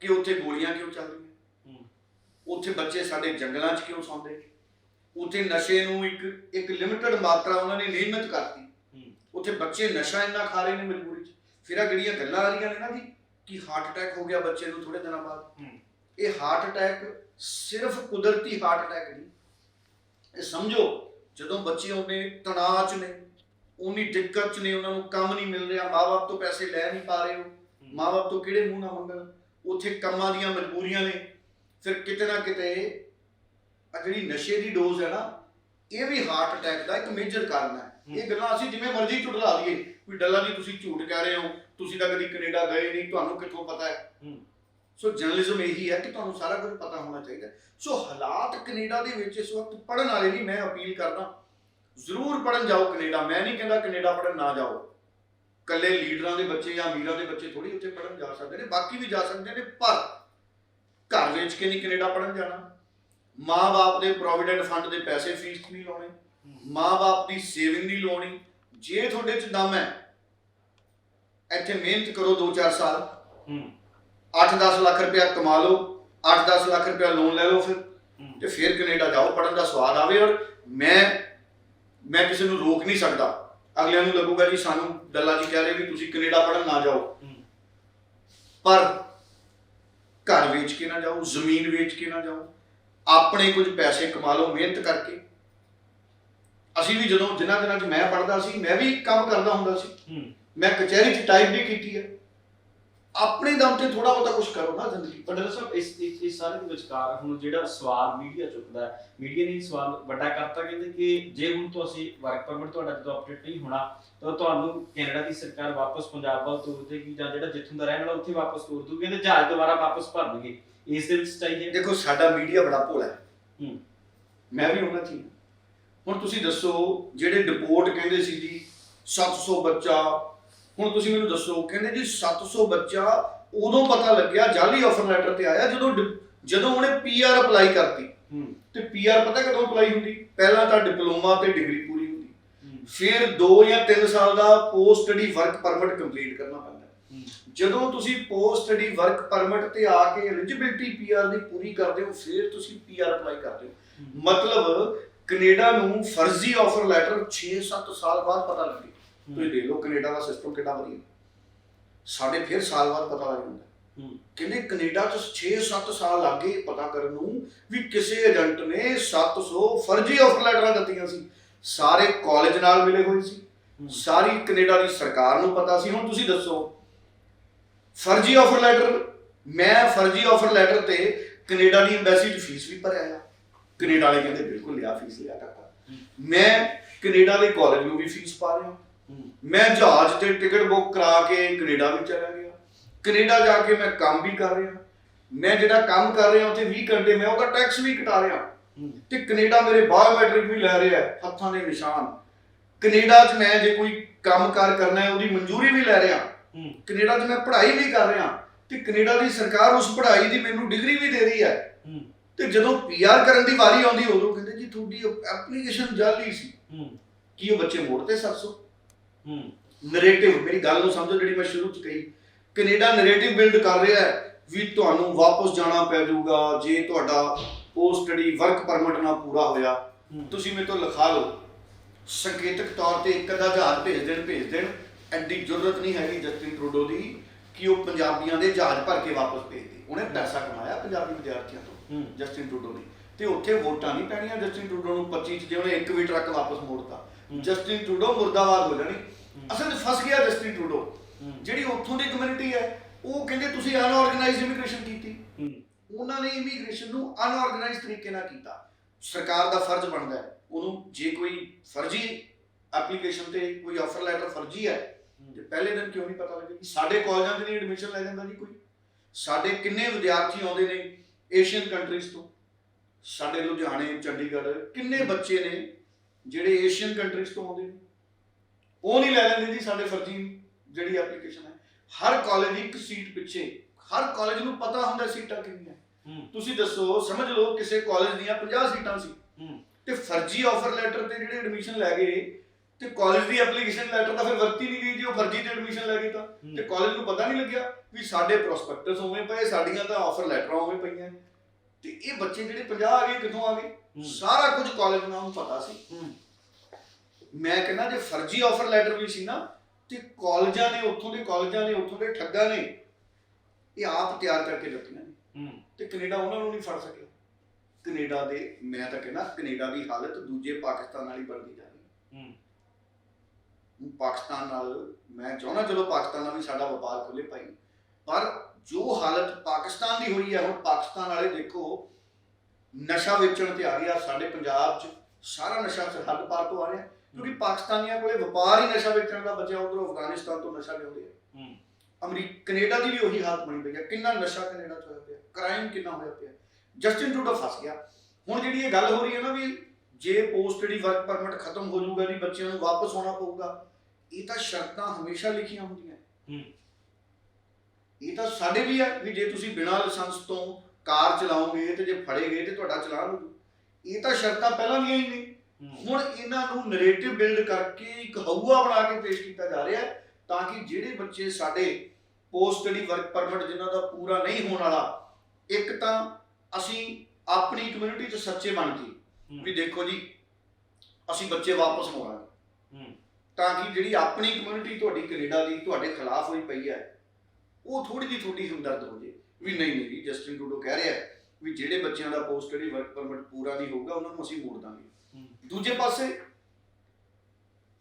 ਕਿ ਉੱਥੇ ਗੋਲੀਆਂ ਕਿਉਂ ਚੱਲ ਰਹੀਆਂ? ਉੱਥੇ ਬੱਚੇ ਸਾਡੇ ਜੰਗਲਾਂ 'ਚ ਕਿਉਂ ਸੌਂਦੇ? ਉੱਥੇ ਨਸ਼ੇ ਨੂੰ ਇੱਕ ਇੱਕ ਲਿਮਿਟਡ ਮਾਤਰਾ ਉਹਨਾਂ ਨੇ ਨਿਯਮਿਤ ਕਰਤੀ। ਉੱਥੇ ਬੱਚੇ ਨਸ਼ਾ ਇੰਨਾ ਖਾ ਰਹੇ ਨੇ ਮਜਬੂਰੀ 'ਚ। ਫਿਰ ਆ ਜਿਹੜੀਆਂ ਗੱਲਾਂ ਆ ਰਹੀਆਂ ਨੇ ਨਾ ਜੀ ਕਿ ਹਾਰਟ ਅਟੈਕ ਹੋ ਗਿਆ ਬੱਚੇ ਨੂੰ ਥੋੜੇ ਦਿਨਾਂ ਬਾਅਦ। ਇਹ ਹਾਰਟ ਅਟੈਕ ਸਿਰਫ ਕੁਦਰਤੀ ਹਾਰਟ ਅਟੈਕ ਨਹੀਂ। ਇਹ ਸਮਝੋ ਜਦੋਂ ਬੱਚੇ ਉਹਨੇ ਤਣਾਅ 'ਚ ਨੇ ਉਨੀ ਦਿੱਕਤ 'ਚ ਨੇ ਉਹਨਾਂ ਨੂੰ ਕੰਮ ਨਹੀਂ ਮਿਲ ਰਿਹਾ ਮਾਪੇ ਤੋਂ ਪੈਸੇ ਲੈ ਨਹੀਂ ਪਾ ਰਹੇ ਹੋ। ਮਾਪੇ ਤੋਂ ਕਿਹੜੇ ਮੂੰਹ ਨਾਲ ਮੰਗਣ? ਉੱਥੇ ਕੰਮਾਂ ਦੀਆਂ ਮਜਬੂਰੀਆਂ ਨੇ। ਫਿਰ ਕਿਤੇ ਨਾ ਕਿਤੇ ਆ ਜਿਹੜੀ ਨਸ਼ੇ ਦੀ ਡੋਜ਼ ਹੈ ਨਾ ਇਹ ਵੀ ਹਾਰਟ ਅਟੈਕ ਦਾ ਇੱਕ ਮੇਜਰ ਕਾਰਨ ਹੈ। ਇਹ ਗੱਲਾਂ ਅਸੀਂ ਜਿਵੇਂ ਮਰਜ਼ੀ ਝੁਟਲਾ ਲਈਏ। ਵੀ ਡੱਲਾ ਜੀ ਤੁਸੀਂ ਝੂਠ ਕਹਿ ਰਹੇ ਹੋ। ਤੁਸੀਂ ਤਾਂ ਕਦੀ ਕੈਨੇਡਾ ਗਏ ਨਹੀਂ ਤੁਹਾਨੂੰ ਕਿੱਥੋਂ ਪਤਾ ਹੈ? ਸੋ ਜਰਨਲਿਜ਼ਮ ਇਹੀ ਹੈ ਕਿ ਤੁਹਾਨੂੰ ਸਾਰਾ ਕੁਝ ਪਤਾ ਹੋਣਾ ਚਾਹੀਦਾ। ਸੋ ਹਾਲਾਤ ਕੈਨੇਡਾ ਦੇ ਵਿੱਚ ਇਸ ਵਕਤ ਪੜਨ ਵਾਲੇ ਨਹੀਂ ਮੈਂ ਅਪੀਲ ਕਰਦਾ ਜ਼ਰੂਰ ਪੜਨ ਜਾਓ ਕੈਨੇਡਾ। ਮੈਂ ਨਹੀਂ ਕਹਿੰਦਾ ਕੈਨੇਡਾ ਪੜਨ ਨਾ ਜਾਓ। ਕੱਲੇ ਲੀਡਰਾਂ ਦੇ ਬੱਚੇ ਜਾਂ ਅਮੀਰਾਂ ਦੇ ਬੱਚੇ ਥੋੜੀ ਉੱਥੇ ਪੜਨ ਜਾ ਸਕਦੇ ਨੇ ਬਾਕੀ ਵੀ ਜਾ ਸਕਦੇ ਨੇ ਪਰ ਘਰ ਵੇਚ ਕੇ ਨਹੀਂ ਕੈਨੇਡਾ ਪੜਨ ਜਾਣਾ? ਮਾਂ-ਬਾਪ ਦੇ ਪ੍ਰੋਵੀਡੈਂਟ ਫੰਡ ਦੇ ਪੈਸੇ ਫੀਸ ਨਹੀਂ ਲਾਉਣੇ ਮਾਂ-ਬਾਪ ਦੀ ਸੇਵਿੰਗ ਨਹੀਂ ਲਾਉਣੀ ਜੇ ਤੁਹਾਡੇ ਚ ਦਮ ਹੈ ਇੱਥੇ ਮਿਹਨਤ ਕਰੋ 2-4 ਸਾਲ ਹੂੰ। 8-10 ਲੱਖ ਰੁਪਇਆ ਕਮਾ ਲਓ 8-10 ਲੱਖ ਰੁਪਇਆ ਲੋਨ ਲੈ ਲਓ ਫਿਰ। ਤੇ ਫਿਰ ਕੈਨੇਡਾ ਜਾਓ ਪੜਨ ਦਾ ਸਵਾਦ ਆਵੇ ਔਰ ਮੈਂ ਮੈਂ ਕਿਸੇ ਨੂੰ ਰੋਕ ਨਹੀਂ ਸਕਦਾ। ਅਗਲਿਆਂ ਨੂੰ ਲੱਗੂਗਾ ਜੀ ਸਾਨੂੰ ਦੱਲਾ ਜੀ ਕਹਿ ਰਹੇ ਵੀ ਤੁਸੀਂ ਕੈਨੇਡਾ ਪੜਨ ਨਾ ਜਾਓ। ਪਰ ਘਰ ਵੇਚ ਕੇ ਨਾ ਜਾਓ ਜ਼ਮੀਨ ਵੇਚ ਕੇ ਨਾ ਜਾਓ ਆਪਣੇ ਕੁਝ ਪੈਸੇ ਕਮਾ ਲਓ ਮਿਹਨਤ ਕਰਕੇ। ਅਸੀਂ ਵੀ ਜਦੋਂ ਜਿਨ੍ਹਾਂ ਦਿਨਾਂ 'ਚ ਮੈਂ ਪੜਦਾ ਸੀ ਮੈਂ ਵੀ ਕੰਮ ਕਰਦਾ ਹੁੰਦਾ ਸੀ। ਮੈਂ ਕਚਹਿਰੀ 'ਚ ਟਾਈਪ ਵੀ ਕੀਤੀ ਹੈ। ਆਪਣੇ ਦਮ ਤੇ ਥੋੜਾ ਬਹੁਤਾ ਕੁਝ ਕਰੋ ਨਾ ਜ਼ਿੰਦਗੀ। ਪਟੇਲ ਸਾਹਿਬ ਇਸ ਇਸ ਇਸ ਸਾਰੇ ਦੇ ਵਿਚਕਾਰ ਹੁਣ ਜਿਹੜਾ ਸਵਾਲ ਮੀਡੀਆ ਚੁੱਕਦਾ ਹੈ ਮੀਡੀਆ ਨੇ ਸਵਾਲ ਵੱਡਾ ਕਰਤਾ ਕਹਿੰਦੇ ਕਿ ਜੇ ਹੁਣ ਤੋਂ ਅਸੀਂ ਵਰਕ ਪਰਮਿਟ ਤੁਹਾਡਾ ਜਦੋਂ ਅਪਡੇਟ ਨਹੀਂ ਹੋਣਾ ਤਾਂ ਤੁਹਾਨੂੰ ਕੈਨੇਡਾ ਦੀ ਸਰਕਾਰ ਵਾਪਸ ਪੰਜਾਬ ਵੱਲ ਤੋਰ ਦੇਗੀ ਜਾਂ ਜਿਹੜਾ ਜਿੱਥੋਂ ਦਾ ਰਹਿਣ ਵਾਲਾ ਉੱਥੇ ਵਾਪਸ ਤੋਰ ਦੂਗੀ ਕਹਿੰਦੇ ਜਹਾਜ਼ ਦੁਬਾਰਾ ਵਾਪਸ ਭਰਨਗੇ ਇਸ ਦੇ ਵਿੱਚ ਚਾਹੀਏ ਦੇਖੋ ਸਾਡਾ ਮੀਡੀਆ ਬੜਾ ਭੋਲਾ ਹੈ ਹੂੰ ਮੈਂ ਵੀ ਉਹਨਾਂ ਚ ਹੀ ਹਾਂ। ਹੁਣ ਤੁਸੀਂ ਦੱਸੋ ਜਿਹੜੇ ਰਿਪੋਰਟ ਕਹਿੰਦੇ ਸੀ ਜੀ 700 ਬੱਚਾ ਹੁਣ ਤੁਸੀਂ ਮੈਨੂੰ ਦੱਸੋ ਕਹਿੰਦੇ ਜੀ 700 ਬੱਚਾ ਉਦੋਂ ਪਤਾ ਲੱਗਿਆ ਜਾਲੀ ਆਫਰ ਲੈਟਰ ਤੇ ਆਇਆ ਜਦੋਂ ਜਦੋਂ ਉਹਨੇ ਪੀਆਰ ਅਪਲਾਈ ਕਰਤੀ। ਤੇ ਪੀਆਰ ਪਤਾ ਕਦੋਂ ਅਪਲਾਈ ਹੁੰਦੀ? ਪਹਿਲਾਂ ਤਾਂ ਡਿਪਲੋਮਾ ਤੇ ਡਿਗਰੀ ਪੂਰੀ ਹੁੰਦੀ। ਫਿਰ 2 ਜਾਂ 3 ਸਾਲ ਦਾ post study work permit complete ਕਰਨਾ ਪੈਂਦਾ। ਜਦੋਂ ਤੁਸੀਂ ਪੋਸਟ ਸਟੱਡੀ ਵਰਕ ਪਰਮਿਟ ਤੇ ਆ ਕੇ ਐਲੀਜੀਬਿਲਟੀ ਪੀਆਰ ਦੀ ਪੂਰੀ ਕਰਦੇ ਹੋ ਫਿਰ ਤੁਸੀਂ ਪੀਆਰ ਅਪਲਾਈ ਕਰਦੇ ਹੋ। ਮਤਲਬ ਕੈਨੇਡਾ ਨੂੰ ਫਰਜ਼ੀ ਆਫਰ ਲੈਟਰ 6-7 ਸਾਲ ਬਾਅਦ ਪਤਾ ਲੱਗੇ। ਤੁਸੀਂ ਦੇਖ ਲਓ ਕੈਨੇਡਾ ਦਾ ਸਿਸਟਮ ਕਿੰਨਾ ਵਧੀਆ। ਸਾਡੇ ਫਿਰ ਸਾਲ ਬਾਅਦ ਪਤਾ ਲੱਗ ਜਾਂਦਾ। ਕਹਿੰਦੇ ਕੈਨੇਡਾ 'ਚ 6-7 ਸਾਲ ਲੱਗੇ ਪਤਾ ਕਰਨ ਨੂੰ ਵੀ ਕਿਸੇ ਏਜੰਟ ਨੇ 700 ਫਰਜ਼ੀ ਆਫਰ ਲੈਟਰਾਂ ਦਿੱਤੀਆਂ ਸੀ। ਸਾਰੇ ਕਾਲਜ ਨਾਲ ਮਿਲੇ ਹੋਏ ਸੀ। ਸਾਰੀ ਕੈਨੇਡਾ ਦੀ ਸਰਕਾਰ ਨੂੰ ਪਤਾ ਸੀ। ਹੁਣ ਤੁਸੀਂ ਦੱਸੋ ਫਰਜ਼ੀ ਆਫਰ ਲੈਟਰ ਮੈਂ ਫਰਜ਼ੀ ਆਫਰ ਲੈਟਰ ਤੇ ਕੈਨੇਡਾ ਦੀ ਐਮਬੈਸੀ 'ਚ ਫੀਸ ਵੀ ਭਰਿਆ ਆ। ਕੈਨੇਡਾ ਵਾਲੇ ਕਹਿੰਦੇ ਬਿਲਕੁਲ ਲਿਆ ਫੀਸ ਲਿਆ ਟੱਕਾ ਮੈਂ ਕੈਨੇਡਾ ਦੇ ਕਾਲਜ ਨੂੰ ਵੀ ਫੀਸ ਪਾ ਰਿਹਾ। ਮੈਂ ਜਹਾਜ਼ ਤੇ ਟਿਕਟ ਬੁੱਕ ਕਰਾ ਕੇ ਕੈਨੇਡਾ ਵੀ ਚਲਾ ਗਿਆ। ਕੈਨੇਡਾ ਜਾ ਕੇ ਮੈਂ ਕੰਮ ਵੀ ਕਰ ਰਿਹਾ। ਮੈਂ ਜਿਹੜਾ ਕੰਮ ਕਰ ਰਿਹਾ ਉੱਥੇ 20 ਘੰਟੇ ਮੈਂ ਉਹਦਾ ਟੈਕਸ ਵੀ ਕਟਾ ਰਿਹਾ। ਤੇ ਕੈਨੇਡਾ ਮੇਰੇ ਬਾਇਓਮੈਟ੍ਰਿਕ ਵੀ ਲੈ ਰਿਹਾ ਹੱਥਾਂ ਦੇ ਨਿਸ਼ਾਨ। ਕੈਨੇਡਾ 'ਚ ਮੈਂ ਜੇ ਕੋਈ ਕੰਮਕਾਰ ਕਰਨਾ ਹੈ ਉਹਦੀ ਮਨਜ਼ੂਰੀ ਵੀ ਲੈ ਰਿਹਾ। ਕੈਨੇਡਾ 'ਚ ਮੈਂ ਪੜ੍ਹਾਈ ਵੀ ਕਰ ਰਿਹਾ। ਤੇ ਕੈਨੇਡਾ ਦੀ ਸਰਕਾਰ ਉਸ ਪੜ੍ਹਾਈ ਦੀ ਮੈਨੂੰ ਡਿਗਰੀ ਵੀ ਦੇ ਰਹੀ ਹੈ। ਤੇ ਜਦੋਂ ਪੀਆਰ ਕਰਨ ਦੀ ਵਾਰੀ ਆਉਂਦੀ ਉਦੋਂ ਕਹਿੰਦੇ ਜੀ ਤੁਹਾਡੀ ਐਪਲੀਕੇਸ਼ਨ ਜਾਲੀ ਸੀ। ਕੀ ਉਹ ਬੱਚੇ ਮੋੜਤੇ 700 ਹੂੰ। ਨੈਰੇਟਿਵ ਮੇਰੀ ਗੱਲ ਨੂੰ ਸਮਝੋ ਜਿਹੜੀ ਮੈਂ ਸ਼ੁਰੂ ਚ ਕਹੀ। ਕੈਨੇਡਾ ਨੈਰੇਟਿਵ ਬਿਲਡ ਕਰ ਰਿਹਾ ਹੈ ਵੀ ਤੁਹਾਨੂੰ ਵਾਪਸ ਜਾਣਾ ਪੈ ਜਾਊਗਾ ਜੇ ਤੁਹਾਡਾ ਪੋਸਟ ਸਟੱਡੀ ਵਰਕ ਪਰਮਿਟ ਨਾ ਪੂਰਾ ਹੋਇਆ। ਤੁਸੀਂ ਮੇਰੇ ਤੋਂ ਲਿਖਾ ਲਓ। ਸੰਕੇਤਕ ਤੌਰ ਤੇ ਇੱਕ ਅੱਧਾ ਜਹਾਜ਼ ਭੇਜ ਦੇਣ ਭੇਜ ਦੇਣ। ਐਡੀ ਜ਼ਰੂਰਤ ਨਹੀਂ ਹੈਗੀ ਜਸਟਿਨ ਟਰੂਡੋ ਦੀ ਕਿ ਉਹ ਪੰਜਾਬੀਆਂ ਦੇ ਜਹਾਜ਼ ਭਰ ਕੇ ਵਾਪਸ ਭੇਜ ਦੇ। ਉਹਨੇ ਪੈਸਾ ਕਮਾਇਆ ਪੰਜਾਬੀ ਵਿਦਿਆਰਥੀਆਂ ਤੋਂ ਜਸਟਿਨ ਟਰੂਡੋ ਨੇ ਤੇ ਉੱਥੇ ਵੋਟਾਂ ਨਹੀਂ ਪੈਣੀਆਂ ਜਸਟਿਨ ਟਰੂਡੋ ਨੂੰ 25 ਚ ਜੇ ਉਹਨੇ ਇੱਕ ਵੀ ਟਰੱਕ ਵਾਪਸ ਮੋੜਤਾ। ਜਸਟਿਨ ਟਰੂਡੋ ਮੁਰਦਾਬਾਦ ਹੋ ਜਾਣੀ। ਅਸਲ 'ਚ ਫਸ ਗਿਆ ਜਸਟਿਨ ਟਰੂਡੋ। ਜਿਹੜੀ ਉੱਥੋਂ ਦੀ ਕਮਿਊਨਿਟੀ ਹੈ ਉਹ ਕਹਿੰਦੇ ਤੁਸੀਂ ਅਨਆਰਗੇਨਾਈਜ਼ਡ ਇਮੀਗ੍ਰੇਸ਼ਨ ਕੀਤੀ। ਉਹਨਾਂ ਨੇ ਇਮੀਗ੍ਰੇਸ਼ਨ ਨੂੰ ਅਨਆਰਗੇਨਾਈਜ਼ਡ ਤਰੀਕੇ ਨਾਲ ਕੀਤਾ। ਸਰਕਾਰ ਦਾ ਫਰਜ਼ ਬਣਦਾ ਹੈ। ਉਹਨੂੰ ਜੇ ਕੋਈ ਫਰਜ਼ੀ ਐਪਲੀਕੇਸ਼ਨ ਤੇ ਕੋਈ ਆਫਰ ਲੈਟਰ ਫਰਜ਼ੀ ਹੈ ਤੇ ਪਹਿਲੇ ਦਿਨ ਕਿਉਂ ਨਹੀਂ ਪਤਾ ਲੱਗਿਆ ਸਾਡੇ ਕਾਲਜਾਂ 'ਚ ਨਹੀਂ ਐਡਮਿਸ਼ਨ ਲੈ ਜਾਂਦਾ ਜੀ ਕੋਈ? ਸਾਡੇ ਕਿੰਨੇ ਵਿਦਿਆਰਥੀ ਆਉਂਦੇ ਨੇ ਏਸ਼ੀਅਨ ਕੰਟਰੀਜ਼ ਤੋਂ? ਸਾਡੇ ਲੁਧਿਆਣੇ ਚੰਡੀਗੜ੍ਹ ਕਿੰਨੇ ਬੱਚੇ ਨੇ ਜਿਹੜੇ ਏਸ਼ੀਅਨ ਕੰਟਰੀਜ਼ ਤੋਂ ਆਉਂਦੇ ਨੇ ਉਹ ਨਹੀਂ ਲੈ ਲੈਂਦੇ ਜੀ ਸਾਡੇ ਫਰਜ਼ੀ ਜਿਹੜੀ ਐਪਲੀਕੇਸ਼ਨ ਹੈ। ਹਰ ਕਾਲਜ ਇੱਕ ਸੀਟ ਪਿੱਛੇ ਹਰ ਕਾਲਜ ਨੂੰ ਪਤਾ ਹੁੰਦਾ ਸੀਟਾਂ ਕਿੰਨੀਆਂ। ਤੁਸੀਂ ਦੱਸੋ ਸਮਝ ਲਓ ਕਿਸੇ ਕਾਲਜ ਦੀਆਂ 50 ਸੀਟਾਂ ਸੀ। ਤੇ ਫਰਜ਼ੀ ਆਫਰ ਲੈਟਰ ਤੇ ਜਿਹੜੇ ਐਡਮਿਸ਼ਨ ਲੈ ਗਏ ਤੇ ਕਾਲਜ ਦੀ ਐਪਲੀਕੇਸ਼ਨ ਲੈਟਰ ਤਾਂ ਫਿਰ ਵਰਤੀ ਨਹੀਂ ਗਈ ਜੇ ਉਹ ਫਰਜ਼ੀ ਤੇ ਐਡਮਿਸ਼ਨ ਲੈ ਗਏ ਤਾਂ। ਤੇ ਕਾਲਜ ਨੂੰ ਪਤਾ ਨਹੀਂ ਲੱਗਿਆ ਵੀ ਸਾਡੇ ਪ੍ਰੋਸਪੈਕਟਸ ਉਵੇਂ ਪਏ ਸਾਡੀਆਂ ਤਾਂ ਆਫਰ ਲੈਟਰਾਂ ਉਵੇਂ ਪਈਆਂ। ਤੇ ਇਹ ਬੱਚੇ ਜਿਹੜੇ 50 ਆ ਗਏ ਕਿੱਥੋਂ ਆ ਗਏ? ਸਾਰਾ ਕੁਝ ਕਾਲਜ ਨਾਲ ਨੂੰ ਪਤਾ ਸੀ। ਮੈਂ ਕਹਿੰਦਾ ਜੇ ਫਰਜ਼ੀ ਆਫਰ ਲੈਟਰ ਵੀ ਸੀ ਨਾ ਤੇ ਕਾਲਜਾਂ ਨੇ ਉੱਥੋਂ ਦੇ ਕਾਲਜਾਂ ਨੇ ਉੱਥੋਂ ਦੇ ਠੱਗਾਂ ਨੇ ਇਹ ਆਪ ਤਿਆਰ ਕਰਕੇ ਦਿੱਤੀਆਂ ਨੇ। ਤੇ ਕੈਨੇਡਾ ਉਹਨਾਂ ਨੂੰ ਨਹੀਂ ਫੜ ਸਕਿਆ। ਕੈਨੇਡਾ ਦੇ ਮੈਂ ਤਾਂ ਕਹਿੰਦਾ ਕੈਨੇਡਾ ਦੀ ਹਾਲਤ ਦੂਜੇ ਪਾਕਿਸਤਾਨ ਨਾਲ ਹੀ ਬਣਦੀ ਜਾ ਰਹੀ ਹੈ। ਪਾਕਿਸਤਾਨ ਨਾਲ ਮੈਂ ਚਾਹੁੰਦਾ ਚਲੋ ਪਾਕਿਸਤਾਨ ਨਾਲ ਵੀ ਸਾਡਾ ਵਪਾਰ ਖੁੱਲੇ ਭਾਈ। ਪਰ ਜੋ ਹਾਲਤ ਪਾਕਿਸਤਾਨ ਦੀ ਹੋਈ ਹੈ ਹੁਣ ਪਾਕਿਸਤਾਨ ਵਾਲੇ ਦੇਖੋ ਨਸ਼ਾ ਵੇਚਣ ਤੇ ਆ ਗਿਆ ਸਾਡੇ ਪੰਜਾਬ 'ਚ ਸਾਰਾ ਨਸ਼ਾ ਸਰਹੱਦ ਪਾਰ ਤੋਂ ਆ ਰਿਹਾ ਕਿਉਂਕਿ ਪਾਕਿਸਤਾਨੀਆਂ ਕੋਲੇ ਵਪਾਰ ਹੀ ਨਸ਼ਾ ਵੇਚਣ ਦਾ ਬਚਿਆ ਉਧਰੋਂ ਅਫਗਾਨਿਸਤਾਨ ਤੋਂ ਨਸ਼ਾ ਲਿਆਉਂਦੇ ਆ। ਅਮਰੀਕਾ ਕੈਨੇਡਾ ਦੀ ਵੀ ਉਹੀ ਹਾਲਤ ਬਣੀ ਪਈ ਹੈ ਕਿੰਨਾ ਨਸ਼ਾ ਕੈਨੇਡਾ 'ਚ ਹੋਇਆ ਪਿਆ ਕ੍ਰਾਈਮ ਕਿੰਨਾ ਹੋਇਆ ਪਿਆ। ਜਸਟਿਨ ਟਰੂਡੋ ਫਸ ਗਿਆ। ਹੁਣ ਜਿਹੜੀ ਇਹ ਗੱਲ ਹੋ ਰਹੀ ਹੈ ਨਾ ਵੀ ਜੇ ਪੋਸਟ ਜਿਹੜੀ ਵਰਕ ਪਰਮਿਟ ਖਤਮ ਹੋ ਜਾਊਗਾ ਜੀ ਬੱਚਿਆਂ ਨੂੰ ਵਾਪਸ ਆਉਣਾ ਪਊਗਾ ਇਹ ਤਾਂ ਸ਼ਰਤਾਂ ਹਮੇਸ਼ਾ ਲਿਖੀਆਂ ਹੁੰਦੀਆਂ। ਹੂੰ। ਇਹ ਤਾਂ ਸਾਡੇ ਵੀ ਹੈ ਵੀ ਜੇ ਤੁਸੀਂ ਬਿਨਾਂ ਲਾਇਸੈਂਸ ਤੋਂ ਕਾਰ ਚਲਾਓਗੇ ਤੇ ਜੇ ਫੜੇ ਗਏ ਤੇ ਤੁਹਾਡਾ ਚਲਾਨ ਹੋ ਜੂ ਇਹ ਤਾਂ ਸ਼ਰਤਾਂ ਪਹਿਲਾਂ ਦੀਆਂ ਹੀ ਨੇ। ਹੁਣ ਇਹਨਾਂ ਨੂੰ ਨੈਰੇਟਿਵ ਬਿਲਡ ਕਰਕੇ ਇੱਕ ਹਊਆ ਬਣਾ ਕੇ ਪੇਸ਼ ਕੀਤਾ ਜਾ ਰਿਹਾ ਹੈ ਤਾਂ ਕਿ ਜਿਹੜੇ ਬੱਚੇ ਸਾਡੇ ਪੋਸਟ ਸਟੱਡੀ ਵਰਕ ਪਰਮਿਟ ਜਿਨ੍ਹਾਂ ਦਾ ਪੂਰਾ ਨਹੀਂ ਹੋਣ ਵਾਲਾ ਇੱਕ ਤਾਂ ਅਸੀਂ ਆਪਣੀ ਕਮਿਊਨਿਟੀ 'ਚ ਸੱਚੇ ਬਣ ਕੇ ਵੀ ਦੇਖੋ ਜੀ ਅਸੀਂ ਬੱਚੇ ਵਾਪਸ ਮੋੜਾਂਗੇ ਤਾਂ ਕਿ ਜਿਹੜੀ ਆਪਣੀ ਕਮਿਊਨਿਟੀ ਤੁਹਾਡੀ ਕੈਨੇਡਾ ਦੀ ਤੁਹਾਡੇ ਖਿਲਾਫ ਹੋਈ ਪਈ ਹੈ ਉਹ ਥੋੜੀ ਜਿਹੀ ਤੁਹਾਡੀ ਹਮਦਰਦ ਹੋ ਜੇ। ਵੀ ਨਹੀਂ ਨਹੀਂ ਜੀ ਜਸਟਿਨ ਟਰੂਡੋ ਕਹਿ ਰਿਹਾ ਵੀ ਜਿਹੜੇ ਬੱਚਿਆਂ ਦਾ ਪੋਸਟ ਸਟੱਡੀ ਵਰਕ ਪਰਮਿਟ ਪੂਰਾ ਨਹੀਂ ਹੋਊਗਾ ਉਹਨਾਂ ਨੂੰ ਅਸੀਂ ਮੋੜ ਦਾਂਗੇ। ਦੂਜੇ ਪਾਸੇ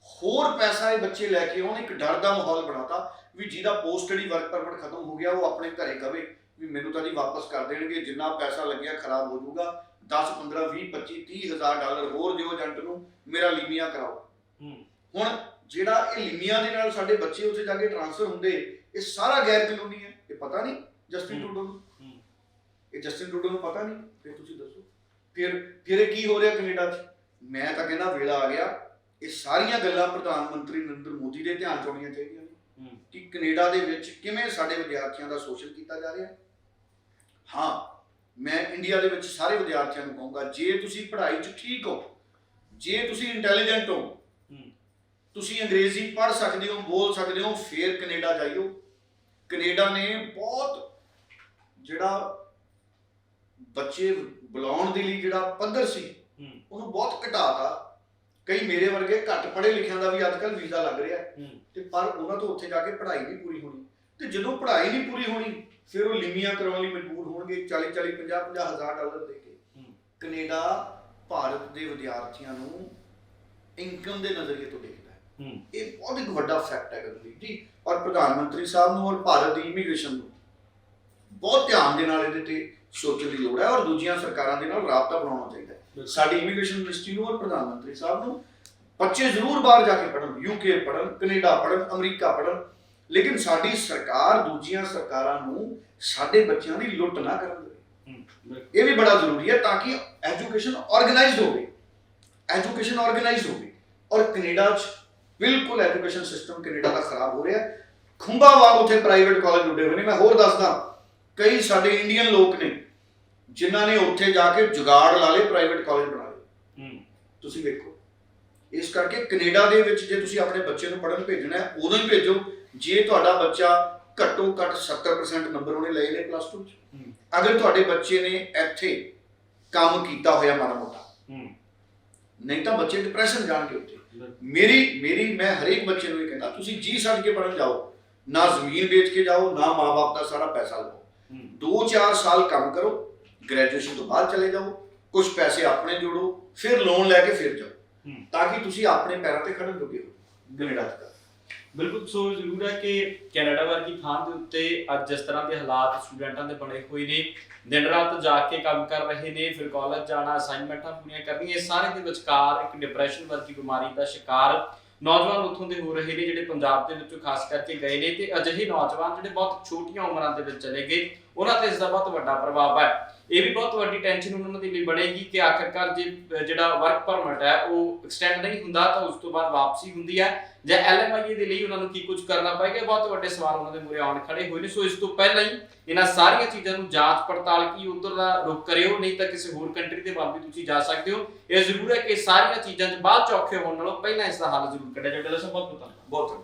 ਹੋਰ ਪੈਸਾ ਇਹ ਬੱਚੇ ਲੈ ਕੇ ਆਉਣ ਇੱਕ ਡਰ ਦਾ ਮਾਹੌਲ ਬਣਾਤਾ ਵੀ ਜਿਹਦਾ ਪੋਸਟ ਸਟੱਡੀ ਵਰਕ ਪਰਮਿਟ ਖਤਮ ਹੋ ਗਿਆ ਉਹ ਆਪਣੇ ਘਰੇ ਕਵੇ ਵੀ ਮੈਨੂੰ ਤਾਂ ਜੀ ਵਾਪਸ ਕਰ ਦੇਣਗੇ ਜਿੰਨਾ ਪੈਸਾ ਲੱਗਿਆ ਖਰਾਬ ਹੋ ਜਾਊਗਾ 10 15 20 25 30 ਹਜ਼ਾਰ ਡਾਲਰ ਹੋਰ ਦਿਓ ਏਜੰਟ ਨੂੰ ਮੇਰਾ ਲੀਮੀਆ ਕਰਾਓ। ਹੁਣ ਜਿਹੜਾ ਇਹ ਲੀਮੀਆਂ ਦੇ ਨਾਲ ਸਾਡੇ ਬੱਚੇ ਉੱਥੇ ਜਾ ਕੇ ਟ੍ਰਾਂਸਫਰ ਹੁੰਦੇ ਇਹ ਸਾਰਾ ਗੈਰ ਕਾਨੂੰਨੀ ਹੈ ਇਹ ਪਤਾ ਨਹੀਂ ਜਸਟਿਨ ਹੂੰ। ਟਰੂਡੋ ਨੂੰ। ਇਹ ਜਸਟਿਨ ਟਰੂਡੋ ਨੂੰ ਪਤਾ ਨਹੀਂ ਫਿਰ ਤੁਸੀਂ ਦੱਸੋ। ਫਿਰ ਫਿਰ ਇਹ ਕੀ ਹੋ ਰਿਹਾ ਕੈਨੇਡਾ 'ਚ? ਮੈਂ ਤਾਂ ਕਹਿੰਦਾ ਵੇਲਾ ਆ ਗਿਆ ਇਹ ਸਾਰੀਆਂ ਗੱਲਾਂ ਪ੍ਰਧਾਨ ਮੰਤਰੀ ਨਰਿੰਦਰ ਮੋਦੀ ਦੇ ਧਿਆਨ 'ਚ ਆਉਣੀਆਂ ਚਾਹੀਦੀਆਂ ਨੇ। ਕਿ ਕੈਨੇਡਾ ਦੇ ਵਿੱਚ ਕਿਵੇਂ ਸਾਡੇ ਵਿਦਿਆਰਥੀਆਂ ਦਾ ਸ਼ੋਸ਼ਣ ਕੀਤਾ ਜਾ ਰਿਹਾ? ਹੈ ਮੈਂ ਇੰਡੀਆ ਦੇ ਵਿੱਚ ਸਾਰੇ ਵਿਦਿਆਰਥੀਆਂ ਨੂੰ ਕਹੂੰਗਾ ਜੇ ਤੁਸੀਂ ਪੜ੍ਹਾਈ 'ਚ ਠੀਕ ਹੋ ਜੇ ਤੁਸੀਂ ਇੰਟੈਲੀਜੈਂਟ ਹੋ ਹੂੰ। ਤੁਸੀਂ ਅੰਗਰੇਜ਼ੀ ਪੜ੍ਹ ਸਕਦੇ ਹੋ ਬੋਲ ਸਕਦੇ ਹੋ ਫੇਰ ਕੈਨੇਡਾ ਜਾਈਓ। ਕੈਨੇਡਾ ਨੇ ਬਹੁਤ ਜਿਹੜਾ ਬੱਚੇ ਬੁਲਾਉਣ ਦੇ ਲਈ ਜਿਹੜਾ ਪੱਧਰ ਸੀ ਉਹਨੂੰ ਬਹੁਤ ਘਟਾਤਾ। ਕਈ ਮੇਰੇ ਵਰਗੇ ਘੱਟ ਪੜ੍ਹੇ ਲਿਖਿਆਂ ਦਾ ਵੀ ਅੱਜਕੱਲ ਵੀਜ਼ਾ ਲੱਗ ਰਿਹਾ। ਤੇ ਪਰ ਉਹਨਾਂ ਤੋਂ ਉੱਥੇ ਜਾ ਕੇ ਪੜ੍ਹਾਈ ਨਹੀਂ ਪੂਰੀ ਹੋਣੀ। ਤੇ ਜਦੋਂ ਪੜ੍ਹਾਈ ਨਹੀਂ ਪੂਰੀ ਹੋਣੀ ਫਿਰ ਉਹ ਲਿਮੀਆਂ ਕਰਾਉਣ ਲਈ ਮਜਬੂਰ ਹੋਣਗੇ 40 40 50 50 ਹਜ਼ਾਰ ਡਾਲਰ ਦੇ ਕੇ। ਕੈਨੇਡਾ ਭਾਰਤ ਦੇ ਵਿਦਿਆਰਥੀਆਂ ਨੂੰ ਇਨਕਮ ਦੇ ਨਜ਼ਰੀਏ ਤੋਂ ਦੇਖਦਾ ਹੈ। ਇਹ ਬਹੁਤ ਇੱਕ ਵੱਡਾ ਫੈਕਟ ਹੈ ਜੀ ਔਰ ਪ੍ਰਧਾਨ ਮੰਤਰੀ ਸਾਹਿਬ ਨੂੰ ਔਰ ਭਾਰਤ ਦੀ ਇਮੀਗ੍ਰੇਸ਼ਨ ਨੂੰ। ਬਹੁਤ ਧਿਆਨ ਦੇ ਨਾਲ ਇਹਦੇ ਤੇ ਸੋਚਣ ਦੀ ਲੋੜ ਹੈ ਔਰ ਦੂਜੀਆਂ ਸਰਕਾਰਾਂ ਦੇ ਨਾਲ ਰਾਬਤਾ ਬਣਾਉਣਾ ਚਾਹੀਦਾ ਹੈ। ਸਾਡੀ ਇਮੀਗ੍ਰੇਸ਼ਨ ਮਿਨਿਸਟਰੀ ਨੂੰ ਔਰ ਪ੍ਰਧਾਨ ਮੰਤਰੀ ਸਾਹਿਬ ਨੂੰ ਬੱਚੇ ਜ਼ਰੂਰ ਬਾਹਰ ਜਾ ਕੇ ਪੜਨ ਯੂਕੇ ਪੜਨ ਕੈਨੇਡਾ ਪੜਨ ਅਮਰੀਕਾ ਪੜਨ ਲੇਕਿਨ ਸਾਡੀ ਸਰਕਾਰ ਦੂਜੀਆਂ ਸਰਕਾਰਾਂ ਨੂੰ ਸਾਡੇ ਬੱਚਿਆਂ ਦੀ ਲੁੱਟ ਨਾ ਕਰਨ ਦੇਵੇ। ਇਹ ਵੀ ਬੜਾ ਜ਼ਰੂਰੀ ਹੈ ਤਾਂ ਕਿ ਐਜੂਕੇਸ਼ਨ ਆਰਗੇਨਾਈਜ਼ਡ ਹੋਵੇ। ਐਜੂਕੇਸ਼ਨ ਆਰਗੇਨਾਈਜ਼ਡ ਹੋਵੇ। ਔਰ ਕੈਨੇਡਾ 'ਚ ਬਿਲਕੁਲ ਐਜੂਕੇਸ਼ਨ ਸਿਸਟਮ ਕੈਨੇਡਾ ਦਾ ਖਰਾਬ ਹੋ ਰਿਹਾ ਖੁੰਬਾ ਵਾਂਗ ਉੱਥੇ ਪ੍ਰਾਈਵੇਟ ਕਾਲਜ ਉੱਡੇ ਹੋਏ ਨੇ। ਮੈਂ ਹੋਰ ਦੱਸਦਾ ਕਈ ਸਾਡੇ ਇੰਡੀਅਨ ਲੋਕ ਨੇ ਜਿਨ੍ਹਾਂ ਨੇ ਉੱਥੇ ਜਾ ਕੇ ਜੁਗਾੜ ਲਾ ਲਏ ਪ੍ਰਾਈਵੇਟ ਕਾਲਜ ਬਣਾ ਲਏ। ਹੂੰ। ਤੁਸੀਂ ਵੇਖੋ ਇਸ ਕਰਕੇ ਕੈਨੇਡਾ ਦੇ ਵਿੱਚ ਜੇ ਤੁਸੀਂ ਆਪਣੇ ਬੱਚੇ ਨੂੰ ਪੜ੍ਹਨ ਭੇਜਣਾ ਹੈ ਉਦੋਂ ਹੀ ਭੇਜੋ। ਜੇ ਤੁਹਾਡਾ ਬੱਚਾ ਘੱਟੋ ਘੱਟ 70% ਨੰਬਰ ਉਹਨੇ ਲਏ ਨੇ ਪਲੱਸ 2 ਚ। ਅਗਰ ਤੁਹਾਡੇ ਬੱਚੇ ਨੇ ਇੱਥੇ ਕੰਮ ਕੀਤਾ ਹੋਇਆ ਮਾੜਾ ਮੋਟਾ ਨਹੀਂ ਤਾਂ ਬੱਚੇ ਡਿਪਰੈਸ਼ਨ ਜਾਣਗੇ ਉੱਥੇ। ਮੇਰੀ ਮੇਰੀ ਮੈਂ ਹਰੇਕ ਬੱਚੇ ਨੂੰ ਇਹ ਕਹਿੰਦਾ ਤੁਸੀਂ ਜੀ ਛੱਡ ਕੇ ਪੜਨ ਜਾਓ ਨਾ ਜ਼ਮੀਨ ਵੇਚ ਕੇ ਜਾਓ ਨਾ ਮਾਪੇ ਦਾ ਸਾਰਾ ਪੈਸਾ ਲਓ ਹੂੰ। 2-4 ਸਾਲ ਕੰਮ ਕਰੋ ਗ੍ਰੈਜੂਏਸ਼ਨ ਤੋਂ ਬਾਅਦ ਚਲੇ ਜਾਓ ਕੁਝ ਪੈਸੇ ਆਪਣੇ ਜੋੜੋ ਫਿਰ ਲੋਨ ਲੈ ਕੇ ਫਿਰ ਜਾਓ। ਤਾਂ ਕਿ ਤੁਸੀਂ ਆਪਣੇ ਪੈਰਾਂ ਤੇ ਖੜਨ ਜੋਗੇ ਹੋ ਕੈਨੇਡਾ ਤੱਕ ਬਿਲਕੁਲ, ਸੋ ਜ਼ਰੂਰ ਹੈ ਕਿ ਕੈਨੇਡਾ ਵਰਗੀ ਥਾਂ ਦੇ ਉੱਤੇ ਅੱਜ ਜਿਸ ਤਰ੍ਹਾਂ ਦੇ ਹਾਲਾਤ ਸਟੂਡੈਂਟਾਂ ਦੇ ਬਣੇ ਹੋਏ ਨੇ। ਦਿਨ ਰਾਤ ਜਾ ਕੇ ਕੰਮ ਕਰ ਰਹੇ ਨੇ, ਫਿਰ ਕਾਲਜ ਜਾਣਾ ਅਸਾਈਨਮੈਂਟਾਂ ਪੂਰੀਆਂ ਕਰਨੀਆਂ, ਇਹ ਸਾਰੇ ਦੇ ਵਿਚਕਾਰ ਇੱਕ ਡਿਪਰੈਸ਼ਨ ਵਰਗੀ ਬਿਮਾਰੀ ਦਾ ਸ਼ਿਕਾਰ ਨੌਜਵਾਨ ਉੱਥੋਂ ਦੇ ਹੋ ਰਹੇ ਨੇ, ਜਿਹੜੇ ਪੰਜਾਬ ਦੇ ਵਿੱਚੋਂ ਖਾਸ ਕਰਕੇ ਗਏ ਨੇ ਤੇ ਅਜਿਹੇ ਨੌਜਵਾਨ ਜਿਹੜੇ ਬਹੁਤ ਛੋਟੀਆਂ ਉਮਰਾਂ ਦੇ ਵਿੱਚ ਚਲੇ ਗਏ, ਉਹਨਾਂ ਤੇ ਇਸ ਦਾ ਬਹੁਤ ਵੱਡਾ ਪ੍ਰਭਾਵ ਹੈ। ਇਹ ਵੀ ਬਹੁਤ ਵੱਡੀ ਟੈਨਸ਼ਨ ਉਹਨਾਂ ਦੇ ਲਈ ਬਣੇਗੀ ਕਿ ਆਖਰਕਾਰ ਜੇ ਜਿਹੜਾ ਵਰਕ ਪਰਮਿਟ ਹੈ ਉਹ ਐਕਸਟੈਂਡ ਨਹੀਂ ਹੁੰਦਾ ਤਾਂ ਉਸ ਤੋਂ ਬਾਅਦ ਵਾਪਸੀ ਹੁੰਦੀ ਹੈ। ਜਾਂ ਐਲਐਮਆਈ ਦੇ ਲਈ ਉਹਨਾਂ ਨੂੰ ਕੀ ਕੁਝ ਕਰਨਾ ਪਏਗਾ ਬਹੁਤ ਵੱਡੇ ਸਵਾਲ ਉਹਨਾਂ ਦੇ ਮੂਰੇ ਆਉਣ ਖੜੇ ਹੋਏ ਨੇ। ਸੋ ਇਸ ਤੋਂ ਪਹਿਲਾਂ ਹੀ ਇਹਨਾਂ ਸਾਰੀਆਂ ਚੀਜ਼ਾਂ ਨੂੰ ਜਾਂਚ ਪੜਤਾਲ ਕੀ ਉਧਰ ਦਾ ਰੁਕ ਕਰਿਓ ਨਹੀਂ ਤਾਂ ਕਿਸੇ ਹੋਰ ਕੰਟਰੀ ਦੇ ਵੱਲ ਵੀ ਤੁਸੀਂ ਜਾ ਸਕਦੇ ਹੋ। ਇਹ ਜ਼ਰੂਰ ਹੈ ਕਿ ਸਾਰੀਆਂ ਚੀਜ਼ਾਂ 'ਚ ਬਾਅਦ ਚ ਔਖੇ ਹੋਣ ਨਾਲੋਂ ਪਹਿਲਾਂ ਇਸ ਦਾ ਹੱਲ ਜ਼ਰੂਰ ਕੱਢਿਆ ਜਾਵੇ। ਬਹੁਤ ਬਹੁਤ ਧੰਨਵਾਦ। ਬਹੁਤ